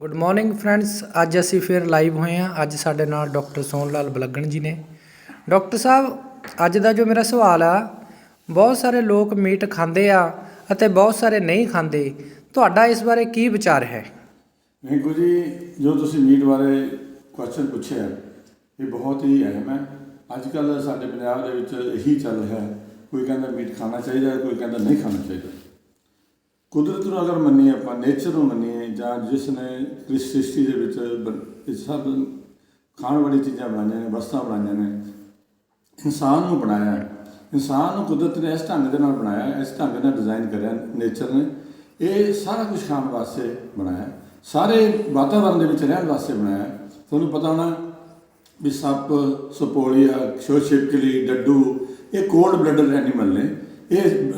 Good morning friends ਅੱਜ ਅਸੀਂ ਫਿਰ ਲਾਈਵ ਹੋਏ ਹਾਂ। ਅੱਜ ਸਾਡੇ ਨਾਲ ਡਾਕਟਰ ਸੋਹਣ ਲਾਲ ਬਲੱਗਣ ਜੀ ਨੇ। ਡਾਕਟਰ ਸਾਹਿਬ, ਅੱਜ ਦਾ ਜੋ ਮੇਰਾ ਸਵਾਲ ਆ, ਬਹੁਤ ਸਾਰੇ ਲੋਕ ਮੀਟ ਖਾਂਦੇ ਆ ਅਤੇ ਬਹੁਤ ਸਾਰੇ ਨਹੀਂ ਖਾਂਦੇ। ਤੁਹਾਡਾ ਇਸ ਬਾਰੇ ਕੀ ਵਿਚਾਰ ਹੈ? ਰਿੰਕੂ ਜੀ, ਜੋ ਤੁਸੀਂ ਮੀਟ ਬਾਰੇ ਕੁਐਸਚਨ ਪੁੱਛਿਆ, ਇਹ ਬਹੁਤ ਹੀ ਅਹਿਮ ਹੈ। ਅੱਜ ਕੱਲ ਸਾਡੇ ਪੰਜਾਬ ਦੇ ਵਿੱਚ ਇਹੀ ਚੱਲ ਰਿਹਾ ਕੋਈ ਕਹਿੰਦਾ ਮੀਟ ਖਾਣਾ ਚਾਹੀਦਾ, ਕੋਈ ਕਹਿੰਦਾ ਨਹੀਂ ਖਾਣਾ ਚਾਹੀਦਾ। ਕੁਦਰਤ ਨੂੰ ਅਗਰ ਮੰਨੀਏ, ਆਪਾਂ ਨੇਚਰ ਨੂੰ ਮੰਨੀਏ, ਜਾਂ ਜਿਸ ਨੇ ਇਸ ਸ੍ਰਿਸ਼ਟੀ ਦੇ ਵਿੱਚ ਬ- ਇਹ ਸਭ ਖਾਣ ਵਾਲੀ ਚੀਜ਼ਾਂ ਬਣਾਈਆਂ ਨੇ, ਵਸਤਾਂ ਬਣਾਈਆਂ ਨੇ, ਇਨਸਾਨ ਨੂੰ ਬਣਾਇਆ ਇਨਸਾਨ ਨੂੰ ਕੁਦਰਤ ਨੇ ਇਸ ਢੰਗ ਦੇ ਨਾਲ ਬਣਾਇਆ ਇਸ ਢੰਗ ਨਾਲ ਡਿਜ਼ਾਈਨ ਕਰਿਆ ਨੇਚਰ ਨੇ। ਇਹ ਸਾਰਾ ਕੁਝ ਖਾਣ ਵਾਸਤੇ ਬਣਾਇਆ ਸਾਰੇ ਵਾਤਾਵਰਣ ਦੇ ਵਿੱਚ ਰਹਿਣ ਵਾਸਤੇ ਬਣਾਇਆ ਤੁਹਾਨੂੰ ਪਤਾ ਹੋਣਾ ਵੀ ਸੱਪ, ਸਪੋਲੀਆ ਛੋਛਿਪਕਲੀ ਡੱਡੂ, ਇਹ ਕੋਲਡ ਬਲੱਡਡ ਐਨੀਮਲ ਨੇ। ਇਹ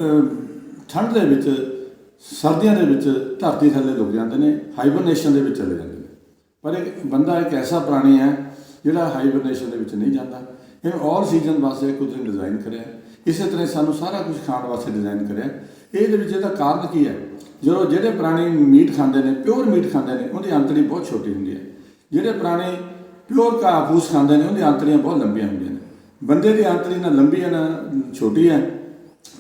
ਠੰਡ ਦੇ ਵਿੱਚ ਸਰਦੀਆਂ ਦੇ ਵਿੱਚ ਧਰਤੀ ਥੱਲੇ ਲੁਕ ਜਾਂਦੇ ਨੇ ਹਾਈਬਰਨੇਸ਼ਨ ਦੇ ਵਿੱਚ ਚਲੇ ਜਾਂਦੇ ਨੇ। ਪਰ ਇੱਕ ਬੰਦਾ ਇੱਕ ਐਸਾ ਪ੍ਰਾਣੀ ਹੈ ਜਿਹੜਾ ਹਾਈਬਰਨੇਸ਼ਨ ਦੇ ਵਿੱਚ ਨਹੀਂ ਜਾਂਦਾ। ਇਹਨੂੰ ਆਲ ਸੀਜ਼ਨ ਵਾਸਤੇ ਕੁਝ ਡਿਜ਼ਾਈਨ ਕਰਿਆ। ਇਸੇ ਤਰ੍ਹਾਂ ਸਾਨੂੰ ਸਾਰਾ ਕੁਝ ਖਾਣ ਵਾਸਤੇ ਡਿਜ਼ਾਈਨ ਕਰਿਆ। ਇਹਦੇ ਵਿੱਚ ਇਹਦਾ ਕਾਰਨ ਕੀ ਹੈ? ਜਦੋਂ ਜਿਹੜੇ ਪ੍ਰਾਣੀ ਮੀਟ ਖਾਂਦੇ ਨੇ ਪਿਓਰ ਮੀਟ ਖਾਂਦੇ ਨੇ, ਉਹਦੀ ਅੰਤੜੀ ਬਹੁਤ ਛੋਟੀ ਹੁੰਦੀ ਹੈ। ਜਿਹੜੇ ਪ੍ਰਾਣੀ ਪਿਓਰ ਕਾਫੂਸ ਖਾਂਦੇ ਨੇ, ਉਹਦੀਆਂ ਅੰਤੜੀਆਂ ਬਹੁਤ ਲੰਬੀਆਂ ਹੁੰਦੀਆਂ ਨੇ। ਬੰਦੇ ਦੀ ਅੰਤੜੀ ਨਾ ਲੰਬੀ ਹੈ, ਨਾ ਛੋਟੀ ਹੈ।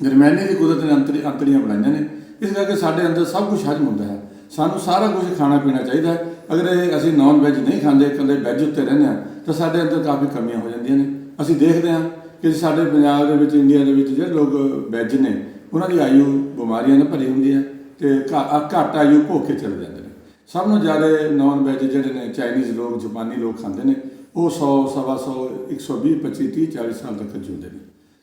ਦਰਮਿਆਨੇ ਦੀ ਕੁਦਰਤ ਨੇ ਅੰਤੜੀ ਅੰਤੜੀਆਂ ਬਣਾਈਆਂ ਨੇ। ਇਸ ਕਰਕੇ ਸਾਡੇ ਅੰਦਰ ਸਭ ਕੁਝ ਹਜਮ ਹੁੰਦਾ ਹੈ। ਸਾਨੂੰ ਸਾਰਾ ਕੁਝ ਖਾਣਾ ਪੀਣਾ ਚਾਹੀਦਾ ਹੈ। ਅਗਰ ਇਹ ਅਸੀਂ ਨਾਨ ਵੈਜ ਨਹੀਂ ਖਾਂਦੇ, ਇਕੱਲੇ ਵੈਜ ਉੱਤੇ ਰਹਿੰਦੇ ਹਾਂ, ਤਾਂ ਸਾਡੇ ਅੰਦਰ ਕਾਫੀ ਕਮੀਆਂ ਹੋ ਜਾਂਦੀਆਂ ਨੇ। ਅਸੀਂ ਦੇਖਦੇ ਹਾਂ ਕਿ ਸਾਡੇ ਪੰਜਾਬ ਦੇ ਵਿੱਚ, ਇੰਡੀਆ ਦੇ ਵਿੱਚ ਜਿਹੜੇ ਲੋਕ ਵੈਜ ਨੇ, ਉਹਨਾਂ ਦੀ ਆਯੂ ਬਿਮਾਰੀਆਂ ਨਾਲ ਭਰੀ ਹੁੰਦੀ ਹੈ ਤੇ ਘ- ਘੱਟ ਆਯੂ ਭੋਗ ਕੇ ਚਲੇ ਜਾਂਦੇ ਨੇ। ਸਭ ਨੂੰ ਜ਼ਿਆਦਾ ਨਾਨ ਵੈਜ ਜਿਹੜੇ ਨੇ ਚਾਈਨੀਜ਼ ਲੋਕ ਜਾਪਾਨੀ ਲੋਕ ਖਾਂਦੇ ਨੇ, ਉਹ 100 ਸਵਾ 100 120 25 30 40 ਸਾਲ ਤੱਕ ਜਿਉਂਦੇ ਨੇ।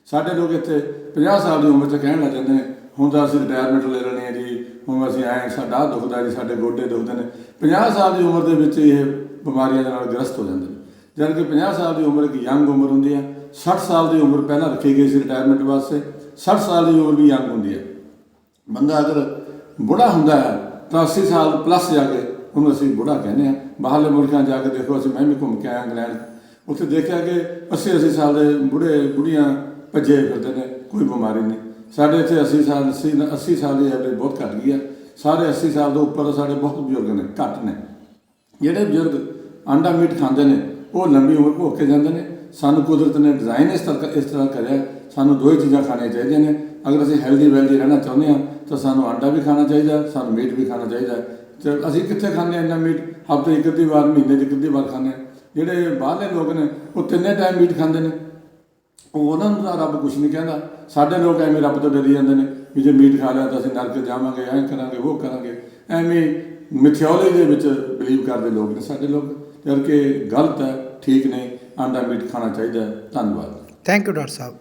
ਸਾਡੇ ਲੋਕ ਇੱਥੇ 50 ਸਾਲ ਦੀ ਉਮਰ 'ਚ ਕਹਿਣ ਲੱਗ ਜਾਂਦੇ ਨੇ ਹੁਣ ਤਾਂ ਅਸੀਂ ਰਿਟਾਇਰਮੈਂਟ ਲੈ ਲੈਣੀ ਹੈ ਜੀ, ਹੁਣ ਅਸੀਂ ਐਂ ਸਾਡਾ ਆਹ ਦੁਖਦਾ ਜੀ, ਸਾਡੇ ਗੋਡੇ ਦੁਖਦੇ ਨੇ। 50 ਸਾਲ ਦੀ ਉਮਰ ਦੇ ਵਿੱਚ ਇਹ ਬਿਮਾਰੀਆਂ ਦੇ ਨਾਲ ਗ੍ਰਸਤ ਹੋ ਜਾਂਦੇ ਨੇ। ਜਦ ਕਿ 50 ਸਾਲ ਦੀ ਉਮਰ ਇੱਕ ਯੰਗ ਉਮਰ ਹੁੰਦੀ ਹੈ 60 ਸਾਲ ਦੀ ਉਮਰ ਪਹਿਲਾਂ ਰੱਖੀ ਗਈ ਸੀ ਰਿਟਾਇਰਮੈਂਟ ਵਾਸਤੇ 60 ਸਾਲ ਦੀ ਉਮਰ ਵੀ ਯੰਗ ਹੁੰਦੀ ਹੈ। ਬੰਦਾ ਅਗਰ ਬੁੜਾ ਹੁੰਦਾ ਹੈ, ਤਾਂ 80 ਸਾਲ ਪਲੱਸ ਜਾ ਕੇ ਉਹਨੂੰ ਅਸੀਂ ਬੁੜਾ ਕਹਿੰਦੇ ਆ ਬਾਹਰਲੇ ਮੁਲਕਾਂ ਜਾ ਕੇ ਦੇਖੋ, ਅਸੀਂ ਮੈਂ ਵੀ ਘੁੰਮ ਕੇ ਆਇਆ ਇੰਗਲੈਂਡ। ਉੱਥੇ ਦੇਖਿਆ ਕਿ 80 80 ਸਾਲ ਦੇ ਬੁੜੇ, ਬੁੜੀਆਂ ਭੱਜੇ ਫਿਰਦੇ ਨੇ, ਕੋਈ ਬਿਮਾਰੀ ਨਹੀਂ। ਸਾਡੇ ਇੱਥੇ 80 ਸਾਲ 80 80 ਸਾਲ ਦੀ ਐਵਰੇਜ ਬਹੁਤ ਘੱਟ ਗਈ ਆ। ਸਾਰੇ 80 ਸਾਲ ਤੋਂ ਉੱਪਰ ਸਾਡੇ ਬਹੁਤ ਬਜ਼ੁਰਗ ਨੇ, ਘੱਟ ਨੇ। ਜਿਹੜੇ ਬਜ਼ੁਰਗ ਆਂਡਾ ਮੀਟ ਖਾਂਦੇ ਨੇ, ਉਹ ਲੰਬੀ ਉਮਰ ਭੋਗ ਕੇ ਜਾਂਦੇ ਨੇ। ਸਾਨੂੰ ਕੁਦਰਤ ਨੇ ਡਿਜ਼ਾਈਨ ਇਸ ਤਰ੍ਹਾਂ ਇਸ ਤਰ੍ਹਾਂ ਕਰਿਆ। ਸਾਨੂੰ ਦੋ ਚੀਜ਼ਾਂ ਖਾਣੀਆਂ ਚਾਹੀਦੀਆਂ ਨੇ। ਅਗਰ ਅਸੀਂ ਹੈਲਦੀ ਵੈਲਦੀ ਰਹਿਣਾ ਚਾਹੁੰਦੇ ਹਾਂ, ਤਾਂ ਸਾਨੂੰ ਆਂਡਾ ਵੀ ਖਾਣਾ ਚਾਹੀਦਾ, ਸਾਨੂੰ ਮੀਟ ਵੀ ਖਾਣਾ ਚਾਹੀਦਾ। ਤੇ ਅਸੀਂ ਕਿੱਥੇ ਖਾਂਦੇ ਹਾਂ ਇੰਨਾ ਮੀਟ? ਹਫ਼ਤੇ ਇੱਕ ਅੱਧੀ ਵਾਰ, ਮਹੀਨੇ 'ਚ ਇੱਕ ਅੱਧੀ ਵਾਰ ਖਾਂਦੇ ਹਾਂ। ਜਿਹੜੇ ਬਾਹਰਲੇ ਲੋਕ ਨੇ, ਉਹ ਤਿੰਨੇ ਟਾਈਮ ਮੀਟ ਖਾਂਦੇ ਨੇ। ਉਹਨਾਂ ਨੂੰ ਤਾਂ ਰੱਬ ਕੁਝ ਨਹੀਂ ਕਹਿੰਦਾ। ਸਾਡੇ ਲੋਕ ਐਵੇਂ ਰੱਬ ਤੋਂ ਡਰੀ ਜਾਂਦੇ ਨੇ ਵੀ ਜੇ ਮੀਟ ਖਾ ਲਿਆ ਤਾਂ ਅਸੀਂ ਨਰਕ ਜਾਵਾਂਗੇ, ਐਂ ਕਰਾਂਗੇ, ਉਹ ਕਰਾਂਗੇ। ਐਵੇਂ ਮਿਥਿਓਲੋਜੀ ਦੇ ਵਿੱਚ ਬਲੀਵ ਕਰਦੇ ਲੋਕ ਨੇ ਸਾਡੇ ਲੋਕ। ਜਦ ਕਿ ਗਲਤ ਹੈ, ਠੀਕ ਨਹੀਂ ਆਂਡਾ ਮੀਟ ਖਾਣਾ ਚਾਹੀਦਾ ਧੰਨਵਾਦ। Thank you doctor sahib.